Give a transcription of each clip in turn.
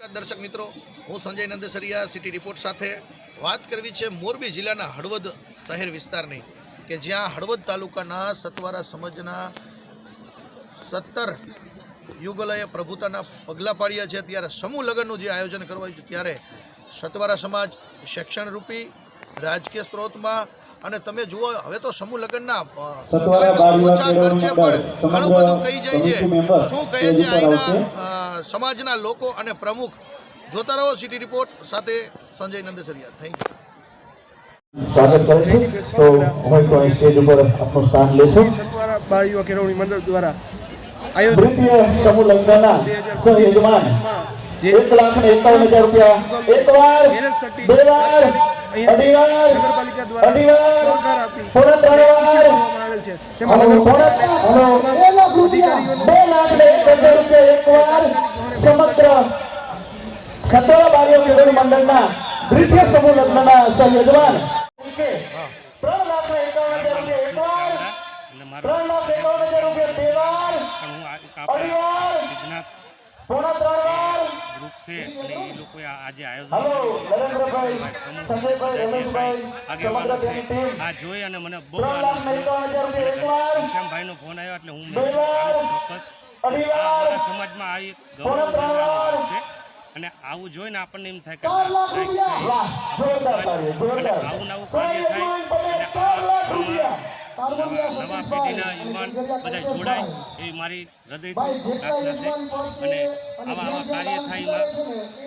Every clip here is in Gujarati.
દર્શક મિત્રો હું સંજય નંદસરિયા સિટી રિપોર્ટ સાથે વાત કરવી છે મોરબી જિલ્લાના હળવદ શહેર વિસ્તારની કે જ્યાં હળવદ તાલુકાના સતવારા સમાજના સત્તર યુગલોએ પ્રભુતાના પગલાં પાડ્યા છે. ત્યારે સમૂહ લગ્નનું જે આયોજન કરવાયું છે ત્યારે સતવારા સમાજ શિક્ષણરૂપી રાજકીય સ્ત્રોતમાં અને તમે જુઓ હવે તો સમૂહ લગ્નના ઓછા ખર્ચે પણ ઘણું બધું કહી જાય છે. શું કહે છે અહીંના સમાજના લોકો અને પ્રમુખ જોતા રહો સિટી રિપોર્ટ સાથે સંજય નંદેસરિયા. થેન્ક યુ સ્વાગત કરે છે. તો હોય તો સ્ટેજ ઉપર આપનું સ્થાન લેશો સત્વારા બાળ કેળવણી મંડળ દ્વારા આયોજિત સમૂહ લગ્નના સહયજમાન એક લાખ ને એકાવન હજાર રૂપિયા. એક વાર બે વાર અઢી વાર નગરપાલિકા દ્વારા અઢી વાર પોણા ત્રણ વાર. કરવામાં આવેલ છે. તેમાં હલો, પોણા નગરપાલિકા બે લાખ રૂપિયા બે લાખ ને એક હજાર રૂપિયા એક વાર સમગ્ર સતરા બારીઓ કેળવણી મંડળના દ્વિતીય સમૂહ લગ્નના સહયજમાન ત્રણ લાખ એકાવન હજાર રૂપિયા એક ત્રણ લાખ એકાવન હજાર રૂપિયા બે વાર પણ હું આ એક અઢી વાર પોણા ત્રણ વાર. ગ્રુપ છે અને એ લોકોએ આ- આજે આયોજન સંજયભાઈ રમેશભાઈ સમગ્ર તેની ટીમ આ જોઈ અને મને બહુ ત્રણ લાખ ને એકાવન હજાર રૂપિયા એક વાર ઘનશ્યામભાઈનો ફોન આવ્યો એટલે હું ચોક્કસ. સમાજમાં આ એક ગૌરવ છે. અને આવું જોઈને આપણને એમ થાય કે આવું નવું કાર્ય થાય નવા પેઢીના યુવાન બધા જોડાય એવી મારી હૃદયથી પ્રાર્થના છે. અને આવા આવા કાર્ય થાય એમાં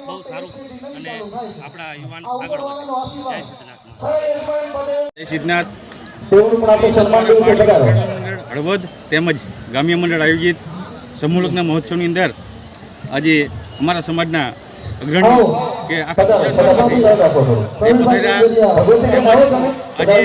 બહુ સારું અને આપણા યુવાન આગળ વધે. જય સિદ્ધનાથ જય સિદ્ધનાથ. હળવદ તેમજ ગામ્ય મંડળ આયોજિત સમૂહલગ્ન મહોત્સવની અંદર આજે અમારા સમાજના અગ્રણીઓ કે આખા ગુજરાતમાંથી. એ ભગવતીબેન આજે.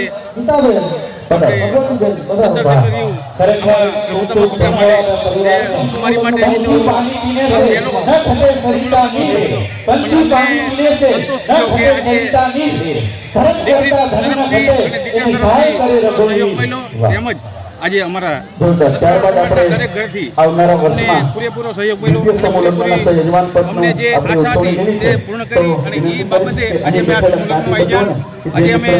તેમજ આજે અમારા જોરદાર. ત્યારબાદ આપણે દરેક ઘરથી અમને પૂરેપૂરો સહયોગ મળ્યો. અમને જે આશા હતી તે પૂર્ણ કરી અને એ બાબતે આજે અમે આ જ્ઞાતિ આયોજન આજે અમે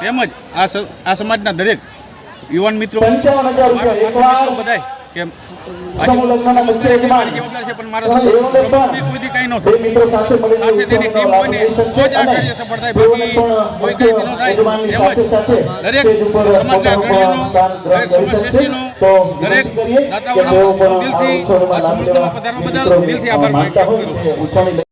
તેમજ આ સમાજના દરેક યુવાન મિત્રો બધા કે સમૂહ લગ્નના મુખ્ય યજમાન. જવાબદાર છે પણ મારા કાંઈ ન થાય સાથે તેની ટીમ ઉત્સવનો હોય ને લાભ લઈ તો જ આ કાર્ય સફળ થાય બાકી કોઈ કઈ ન થાય. સાથે દરેક સમાજના ગ્રહણ દરેક. સમાજશેષીનું, દરેક દાતાઓનો દિલથી આ લાભ પધારવા બદલ દિલથી આભાર માનતા